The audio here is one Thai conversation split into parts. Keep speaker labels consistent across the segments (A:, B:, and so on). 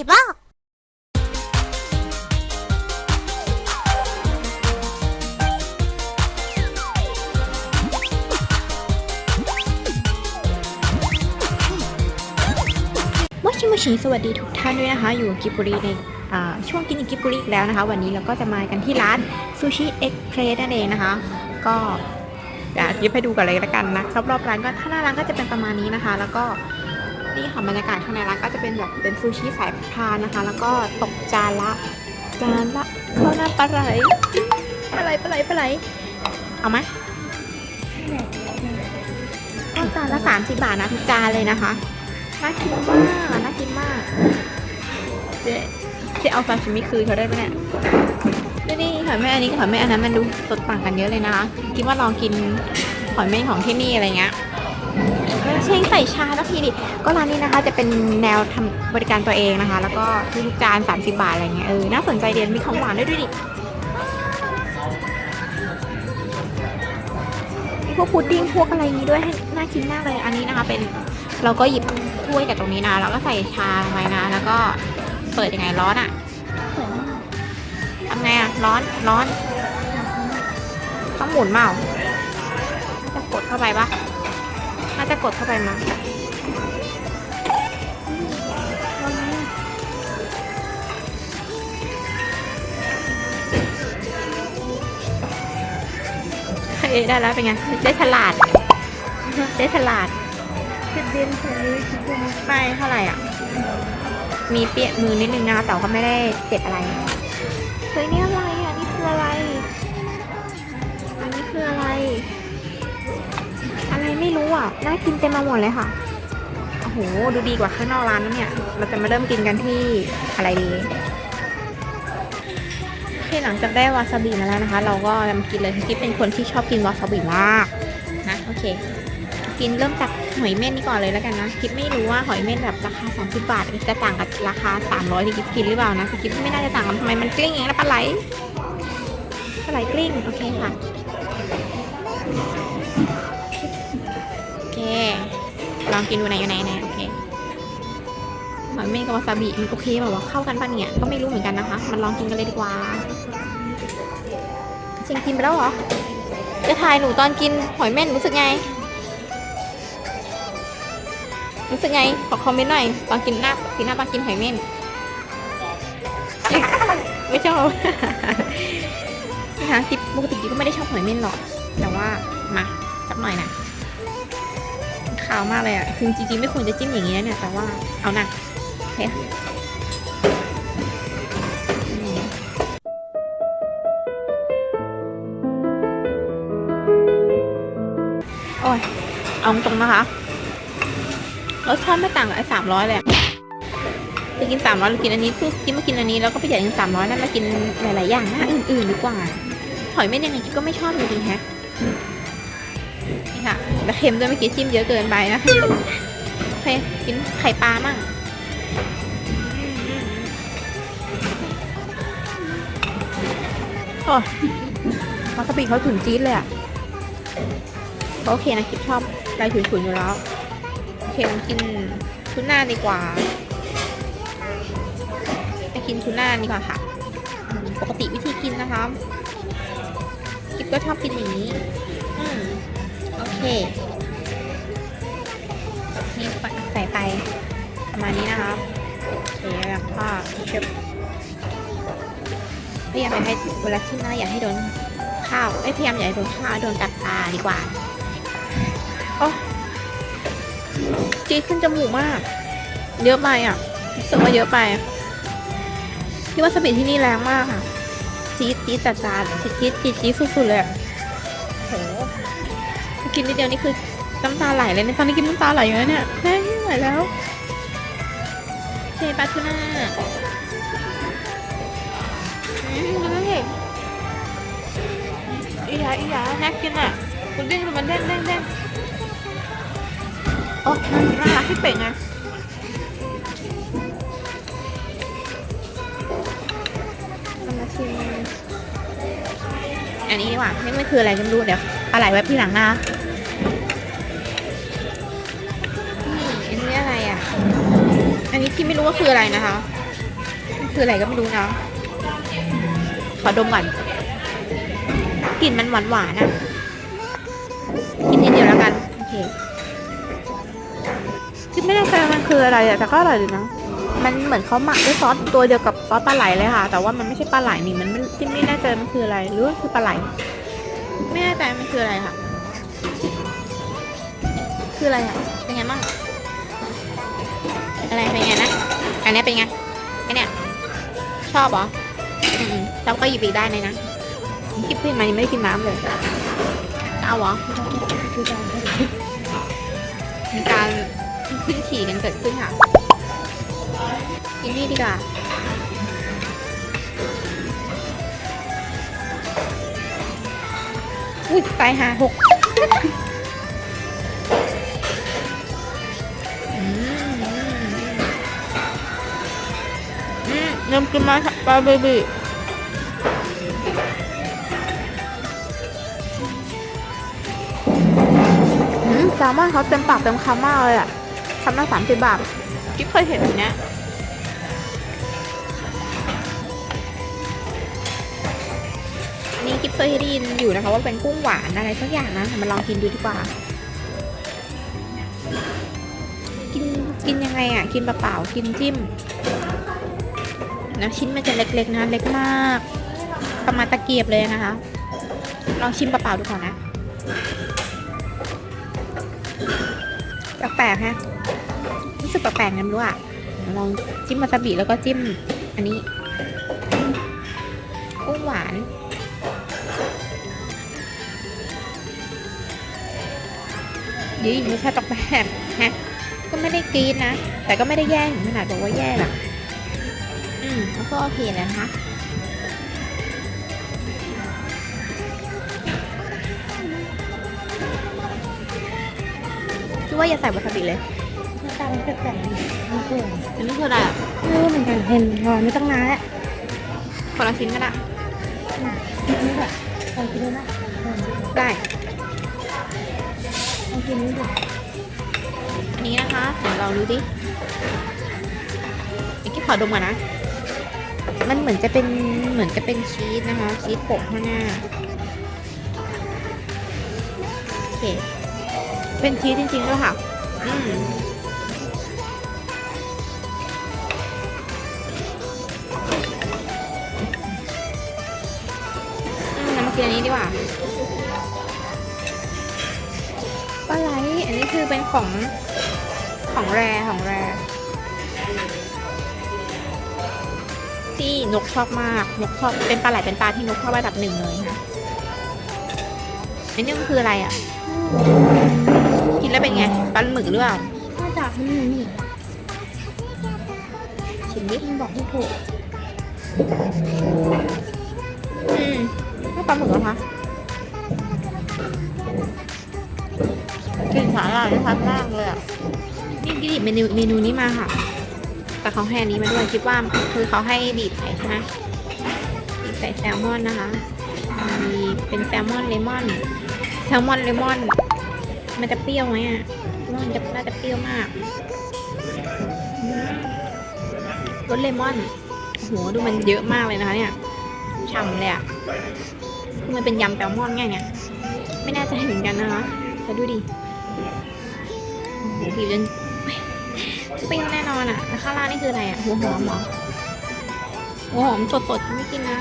A: 比吧。
B: มชิมชิสวัสดีทุกท่านด้วยนะคะ อยู่กิบุรีในช่วงกินกิบุรีอีกแล้วนะคะ วันนี้เราก็จะมากันที่ร้านซูชิเอ็กเพรสนั่นเองนะคะ ก็เดี๋ยวยิบให้ดูกันเลยละกันนะรอบๆร้านก็ถ้าหน้าร้านก็จะเป็นประมาณนี้นะคะ แล้วก็ นี่ค่ะบรรยากาศข้างในร้านก็จะเป็นแบบเป็นซูชิสายพานนะคะ แล้วก็ตกจานละจานละข้าวหน้าปลาไหลปลาไหลปลาไหลปลาไหลเอาไหมเอาจานละสามสิบบาทนะทุกจานเลยนะคะน่ากินมากน่ากินมากเจ๊เจ๊เอาซาชิมิคืนเขาได้ไหมเนี่ยดูนี่หอยแม่อันนี้กับหอยแม่อันนั้นมันดูสดต่างกันเยอะเลยนะคะคิดว่าลองกินหอยแม่ของที่นี่อะไรเงี้ย เชงใส่ชาแล้วทีดิก็ร้านนี้นะคะจะเป็นแนวทำบริการตัวเองนะคะ แล้วก็ทุกจาน 30 บาทอะไรเงี้ยเออน่าสนใจเดียนมีของหวานด้วยด้วยดิมีพวกพุดดิ้งพวกอะไรนี้ด้วยให้น่ากินมากเลยอันนี้นะคะ เป็นเราก็หยิบถ้วยจากตรงนี้นะแล้วก็ใส่ชาลงไปนะแล้วก็เปิดยังไงร้อนอะ่ะทำไงอะ่ะร้อนร้อนต้องหมุนเมาน่าจะกดเข้าไปปะ จะกดเข้าไปมั้งเอได้แล้วเป็นไงได้ฉลาด ได้ฉลาด
A: คือดินใช้
B: ไปเท่าไหร่อะ มีเปียกมือนิดนึงนะแต่ก็ไม่ได้เจ็บอะไรเฮ้ยนี่อะไร อะไรไม่รู้อะ น่ากินเต็มมาหมดเลยค่ะ โอ้โห ดูดีกว่าข้างนอกร้านนะเนี่ย เราจะมาเริ่มกินกันที่อะไรดีโอเคหลังจากได้วาซาบิมาแล้วนะคะ เราก็จะมากินเลยกิ๊บเป็นคนที่ชอบกินวาซาบิมากนะโอเค กินเริ่มจากหอยเม่นนี่ก่อนเลยแล้วกันนะคิดไม่รู้ว่าหอยเม่นแบบราคา 30 บาทจะต่างกับราคา 300ที่คิดกินหรือเปล่านะคือคิดไม่น่าจะต่างกันทำไมมันกลิ้งอย่างนี้แล้วปลาไหลปลาไหลกลิ้งโอเคค่ะ ลองกินดูไหนอยู่ไหนไหนโอเคหอยเม่กับวาซาบิมันโอเคแบบว่าเข้ากันปะเนี่ย ก็ไม่รู้เหมือนกันนะคะ มันลองกินกันเลยดีกว่าจริงกินไปแล้วเหรอ จะถ่ายหนูตอนกินหอยเม่นรู้สึกไง รู้สึกไง ขอคอมเมนต์หน่อย ตอนกินหน้ากินหน้าตอนกินหอยเม่น ไม่ชอบนะคะกิปกติกินก็ไม่ได้ชอบหอยเม่นหรอก แต่ว่ามาสักหน่อยนะาวมากเลยอะ คือจริงๆ ไม่ควรจะจิ้มอย่างนี้นะเนี่ย แต่ว่าเอานะโอเคอืมโอ้ย เอาตรงนะคะ รสชาติไม่ต่างกับไอ้สามร้อยเลยจะกินสามร้อยหรือกินอันนี้คือกินมากินอันนี้แล้วก็ไปจ่ายเงินสามร้อยนั่นมากินหลายๆอย่างหน้าอื่นๆดีกว่า หอยเม่นยังไงกิ๊กก็ไม่ชอบอยู่ดีแฮะ แล้วเค็มด้วยเมื่อกี้จิ้มเยอะเกินไปนะโอเคกินไข่ปลามั่งโอ้วาซาบิเขาถึงจี๊ดเลยอะโอเคนะกิ๊กชอบลายฉุนๆอยู่แล้ว โอเคงั้นกินทูน่าดีกว่าไปกินทูน่าดีกว่าค่ะ ปกติวิธีกินนะคะกิ๊บก็ชอบกินอย่างนี้ เคนี่ใส่ไปประมาณนี้นะคะโอเคแล้วก็ชฟพยายามอย่าให้เวลาชิมนะอย่าให้โดนข้าวเอ้พยายามอย่าให้โดนข้าวโดนกัดตาดีกว่าโอ้จี๊ดขึ้นจมูกมาก เยอะไปอะรู้สึกว่าเยอะไปพี่ว่าสปิดที่นี่แรงมากค่ะจี๊ดจี๊ดจัดจานจี๊ดจี๊ดจี๊ดสุดๆเลยอะ กินนิดเดียวนี่คือน้ำตาไหลเลยในตอนนี้กินน้ำตาไหลอยู่แล้วเนี่ยแม่ไม่ไหวแล้วเชปลาทูน่าอืมดูนั่นดิอีหยาอีหยาน่ากินอะคุณดิ้งมันเด้งเด้งเด้งโอ้น่ารักที่เป่งอะเอามาชิมอันนี้ดีกว่านี่มันคืออะไรกันดูเดี๋ยวอะไรไว้พี่หลังนะ นี่อันนี้ที่ไม่รู้ว่าคืออะไรนะคะ คืออะไรก็ไม่รู้นะ ขอดมก่อนกลิ่นมันหวานหวานอะกินนิดเดียวแล้วกัน โอเคคือไม่แน่ใจมันคืออะไรอะแต่ก็อร่อยดีนะ มันเหมือนเขาหมักด้วยซอสตัวเดียวกับซอสปลาไหลเลยค่ะ แต่ว่ามันไม่ใช่ปลาไหลนี่ มันไม่ที่ไม่แน่ใจมันคืออะไร หรือว่าคือปลาไหล ไม่แน่ใจมันคืออะไรค่ะ คืออะไรอะเป็นไงบ้าง อะไรเป็นไงนะ อันนี้เป็นไงไอเนี่ยชอบเหรออืมๆเราก็หยิบอีกได้เลยนะกิบขึ้นมายังไม่ได้กินน้ำเลยเอาเหรอ
A: คือการให้
B: มีการขึ้นฉี่กันเกิดขึ้นค่ะกินนี่ดีกว่าอุ้ยตายหาหก เริ่มกินมาปลาเบบี้อืมแซลมอนเขาเต็มปากเต็มคำมากเลยอะคำละสามสิบบาทกิ๊บเคยเห็นแบบเนี้ยอันนี้กิ๊บเคยได้ยินอยู่นะคะว่าเป็นกุ้งหวานอะไรสักอย่างนะมาลองกินดูดีกว่า กินกินยังไงอะ กินเปล่าๆกินจิ้ม นะชิ้นมันจะเล็กๆนะเล็กมาก ประมาณตะเกียบเลยนะคะ ลองชิมเปล่าๆดูก่อนนะแปลกๆฮะรู้สึกแปลกๆนะไม่รู้อะเดี๋ยวลองจิ้มวาซาบิแล้วก็จิ้ม อันนี้กุ้งหวานยี่รสชาติตกแบบฮะก็ไม่ได้กรีดนะ แต่ก็ไม่ได้แย่ถึงขนาดบอกว่าแย่หรอก อืมแล้วก็โอเคเลยนะคะคิดว่าอย่าใส่วาซาบิเลย
A: หน้าตามันแปลกๆมันเปื่อย
B: อันนี้คืออะไรอะ
A: ไม่รู้เหมือนกันเห็นรอไม่ต้องนานแล้ว
B: คนละชิ้นกันอะ
A: นี่แหละลองกินดูนะ
B: ได้
A: ลองกินนี่ดู
B: อันนี้นะคะเดี๋ยวเราดูดิเมื่อกี้ขอดมก่อนนะ มันเหมือนจะเป็นเหมือนจะเป็นชีสนะคะ ชีสโปะข้างหน้าโอเคเป็นชีสจริงๆด้วยค่ะ อืมอืมเรามากินอันนี้ดีกว่าปลาไหลอันนี้คือเป็นของของแรของแร ที่นกชอบมากนกชอบเป็นปลาไหลเป็นปลาที่นกชอบระดับหนึ่งเลยค่ะอันนี้มันคืออะไรอะ กินแล้วเป็นไงปลาหมึกหรือเปล่า
A: น่าจะมันหนีหนี
B: ชิมดิ
A: มันบอกไม่ถูก
B: อืมไม่ปลาหมึกเหรอคะกลิ่นสาหร่ายชัดมากเลยอะนี่กินเมนูเมนูนี้มาค่ะ แต่เขาให้อันนี้มาด้วยคิดว่าคือเขาให้บีบใส่ใช่ไหมบีบใส่แซลมอนนะคะ มีเป็นแซลมอนเลมอน แซลมอนเลมอน มันจะเปรี้ยวไหมอะมันจะน่าจะเปรี้ยวมากรสเลมอนโหดูมันเยอะมากเลยนะคะเนี่ยฉ่ำเลยอะคือมันเป็นยำแซลมอนไงเนี่ย ไม่น่ใจะเหมือนกันนะคะแต่ดูดิโอ้โหบีบจน ปรี้ยวแน่นอนอะแล้วข้างล่างนี่คืออะไรอะหัวหอมเหรอหัวหอมสดๆไม่กินนะ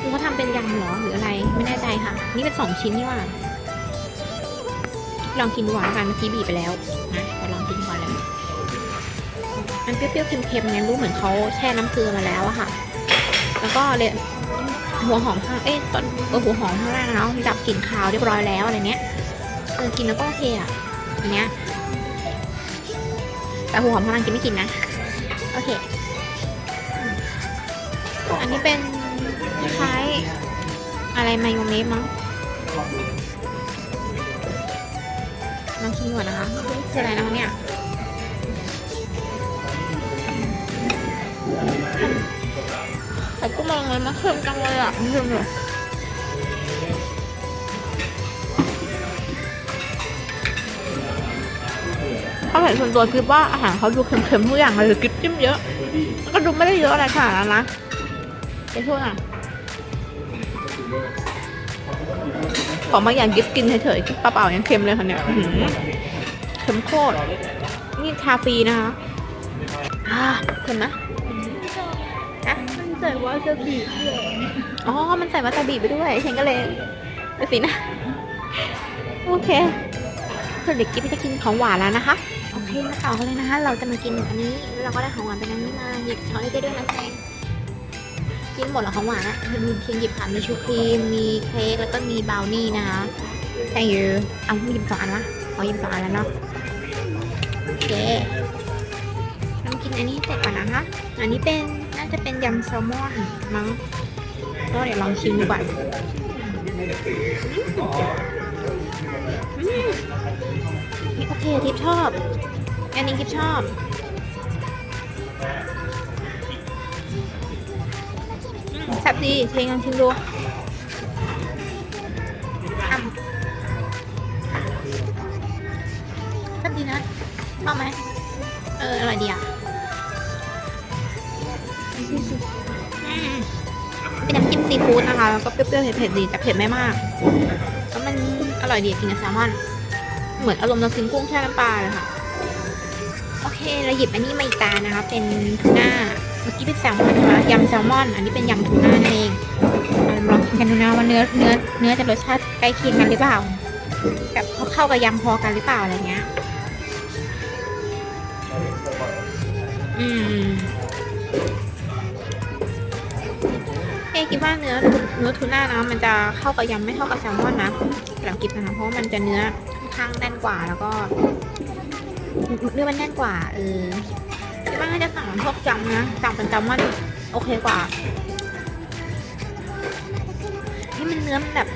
B: คือเขาทำเป็นยำหรอหรืออะไรไม่แน่ใจค่ะ นี่เป็นสองชิ้นนี่หว่า ลองกินดูก่อนกันเมื่อกี้บีบไปแล้วนะเดี๋ยวลองกินก่อนเลยมันเปรี้ยวๆเค็มๆเนี่ยรู้เหมือนเขาแช่น้ำเกลือมาแล้วอะค่ะ แล้วก็เลยหัวหอมข้างเอ้ยตอนเออหัวหอมข้างล่างนะมันดับกลิ่นคาวเรียบร้อยแล้วอะไรเนี้ยเออกินแล้วก็โอเคอะอันเนี้ย แต่หัวหอมข้างล่างกินไม่กินนะ โอเค อันนี้เป็นคล้ายอะไรมายองเนสมั้งลองชิมก่อนนะคะคืออะไรนะคะเนี่ยแต่ก็มองเลยมันเค็มจังเลยอะเค็มเลย ถ้าเห็นส่วนตัวคิดว่าอาหารเขาดูเค็มๆทุกอย่างเลยกิ๊บจิ้มเยอะแล้วก็ดูไม่ได้เยอะอะไรขนาดนั้นนะไปช่วยอะของบางอย่างกิฟกินเฉยๆเปล่าๆยังเค็มเลยค่ะเนี่ยอื้อหือเค็มโคตรนี่ชาฟรีนะคะอ่าเค็มไหมนะ
A: มันใส่วาซาบิด้วย
B: อ๋อ มันใส่วาซาบิไปด้วยฉันก็เลยไปสินะ โอเคส่วนเด็กกิ๊บจะกินของหวานแล้วนะคะ โอเคมาต่อเลยนะคะ เราจะมากินอันนี้เราก็ได้ของหวานเป็นอันนี้มาหยิบช้อนให้ได้ด้วยนะแซงกินหมดแล้วของหวานอะมีเคียงหยิบผ่านมีชูครีม มีเค้กแล้วก็มีบราวนี่นะคะ thank you เอาหยิบสองอันวะเอาหยิบสองอันแล้วเนาะโอเคเรากินอันนี้เสร็จก่อนนะคะอันนี้เป็นน่าจะเป็นยำแซลมอนมั้งก็เดี๋ยวลองชิมดูก่อน เคทิปชอบ อันนี้ทิปชอบ แซ่บดีเทงลองชิมดูอ่ำแซ่บดีนะชอบไหมเออ อร่อยดีอะเป็นน้ำจิ้มซีฟู้ดนะคะ แล้วก็เปรี้ยวๆเผ็ดๆดี แต่เผ็ดไม่มากแล้วมันอร่อยดีกินกับแซลมอน เหมือนอารมณ์เรากินกุ้งแช่น้ำปลาเลยค่ะ โอเคเราหยิบอันนี้มาอีกจานะคะ เป็นทูน่า เมื่อกี้เป็นแซลมอนใช่ไหมยำแซลมอน อันนี้เป็นยำทูน่านั่นเองเอาลองกินกันดูนะว่าเนื้อเนื้อเนื้อจะรสชาติใกล้เคียงกันหรือเปล่าแบบเข้ากับยำพอกันหรือเปล่าอะไรเงี้ย อืมเอ๊คิดว่าเนื้อเนื้อทูน่านะมันจะเข้ากับยำไม่เท่ากับแซลมอนนะหลังกินนะคะเพราะมันจะเนื้อ ข้างแน่นกว่าแล้วก็เนื้อมันแน่นกว่าเออคิดว่าน่าจะสั่งพวกยำนะสั่งเป็นแซลมอนโอเคกว่านี่มันเนื้อมันแบบ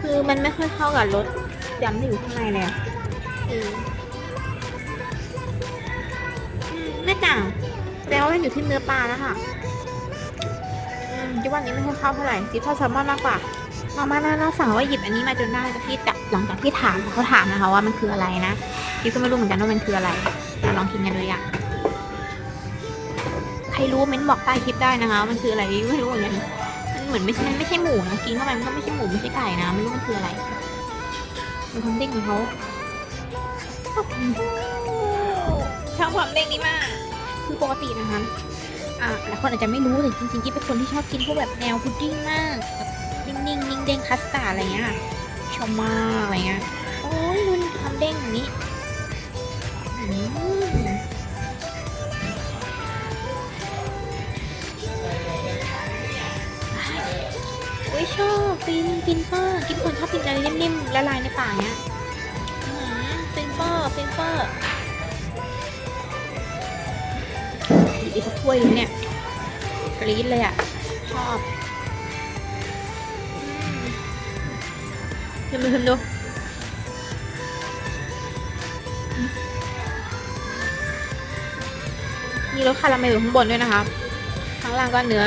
B: คือมันไม่ค่อยเข้ากับรสยำที่อยู่ข้างในเลยอะเออไม่ต่างแล้วามันอยู่ที่เนื้อปลาแล้วค่ะอืมคิดว่าอันนี้ไม่ค่อยเข้าเท่าไหร่จิ๊บชอบแซลมอนมากกว่ามาม่าน่าสั่งว่าหยิบอันนี้มาจนได้แต่ที่จับ หลังจากที่ถามเขาถามนะคะว่ามันคืออะไรนะจิ๊บก็ไม่รู้เหมือนกันว่ามันคืออะไรเราลองกินกันดูอย่างใครรู้เม้นบอกใต้คลิปได้นะคะว่ามันคืออะไรไม่รู้เหมือนกันมันเหมือนไม่ใช่มันไม่ใช่หมูนะกินเข้าไปมันก็ไม่ใช่หมูไม่ใช่ไก่นะไม่รู้มันคืออะไรมันความเด้งของเขาชอบความเด้งนี้มากคือปกตินะคะอะหลายคนอาจจะไม่รู้แต่จริงๆกิ๊บเป็นคนที่ชอบกินพวกแบบแนวพุดดิ้งมากแบบนิ่งๆนิ่งเด้งคัสตาร์ดอะไรเงี้ย ชอบมากอะไรเงี้ยโอ้ยดูทำเด้งอย่างนี้อืมโอ้ยชอบฟินฟินเฟอร์กินคนชอบกินอะไรนิ่มๆละลายในปากเนี้ยอืมฟินเฟอร์ฟินเฟอร์อีกสักถ้วยนึงเนี่ยกรี๊ดเลยอะ ชอบ ชิมดูชิมดูมีรสคาราเมลอยู่ข้างบนด้วยนะคะ ข้างล่างก็เนื้อ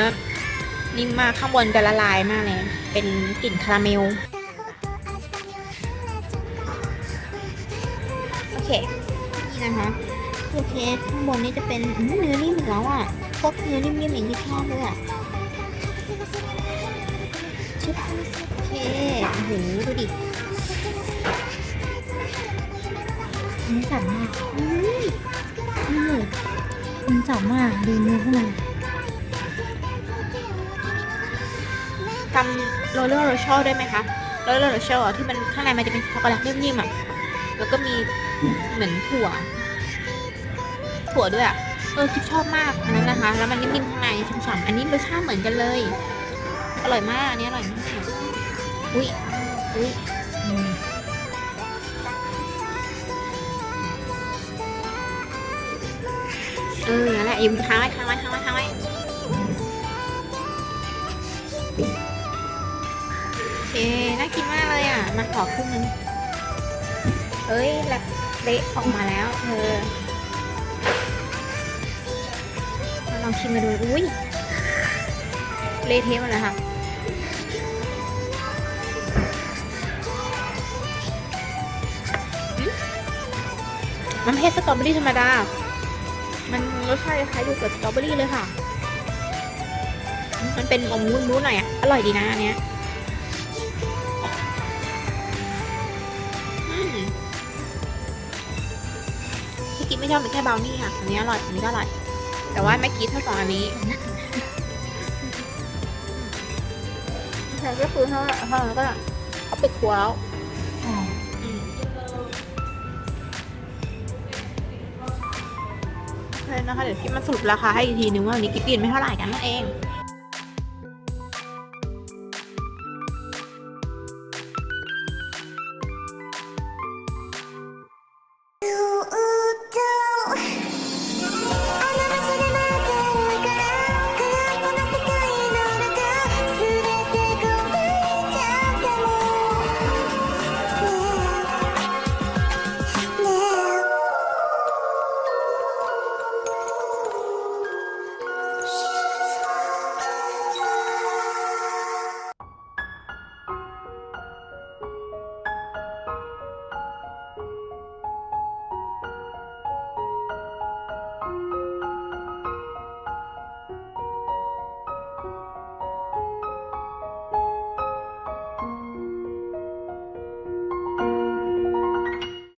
B: นิ่มมากข้างบนจะละลายมากเลย เป็นกลิ่นคาราเมล โอเค นี่นะคะ โอเค ข้างบนนี่จะเป็นเนื้อนิ่มอีกแล้วอะพวกเนื้อนิ่มๆอย่างที่ชอบเลยอะชุบโอเค หดูดิเนื้อสันมาก
A: อืมนี่เลยมันจับมากดูเนื้อข้างใน
B: ทำโรลเลอร์โรชอลได้ไหมคะโรลเลอร์โรชอลที่มันข้างในมันจะเป็นช็อกโกแลตนิ่มๆอะแล้วก็มีเหมือนถั่ว ถั่วด้วยอะเออคิดชอบมากอันนั้นนะคะ แล้วมันนิ่มๆข้างในฉ่ำๆอันนี้รสชาติเหมือนกันเลย อร่อยมากอันนี้อร่อยมากอุ้ย เออนั่นแหละอยู่ค้างไว้ค้างไว้ค้างไว้ค้างไว้โอเค น่ากินมากเลยอะ มาขอครึ่งนึงเอ้ยแลบเละออกมาแล้วเธอมาลองชิมมาดู อุ้ย เละเทะหมดเลยค่ะ นไม่ใช่สตรอเบอรี่ธรรมดา มันรสชาติคล้ายๆโยเกิร์ตสตรอเบอรี่เลยค่ะ มันเป็นอมมุ้นๆหน่อยอะอร่อยดีนะอันเนี้ยที่กินไม่ชอบเป็นแค่เบลนี่ค่ะ อันนี้อร่อย อันนี้ก็อร่อย แต่ว่าไม่กินเท่าสองอันนี้ใช่ก็คือเท่าเท่านั้นก็เขาปิดครัวแล้ว นะคะ เดี๋ยวกิ๊บมาสรุปราคาให้อีกทีนึงว่าวันนี้กิ๊บกินไม่เท่าไหร่กันนั่นเอง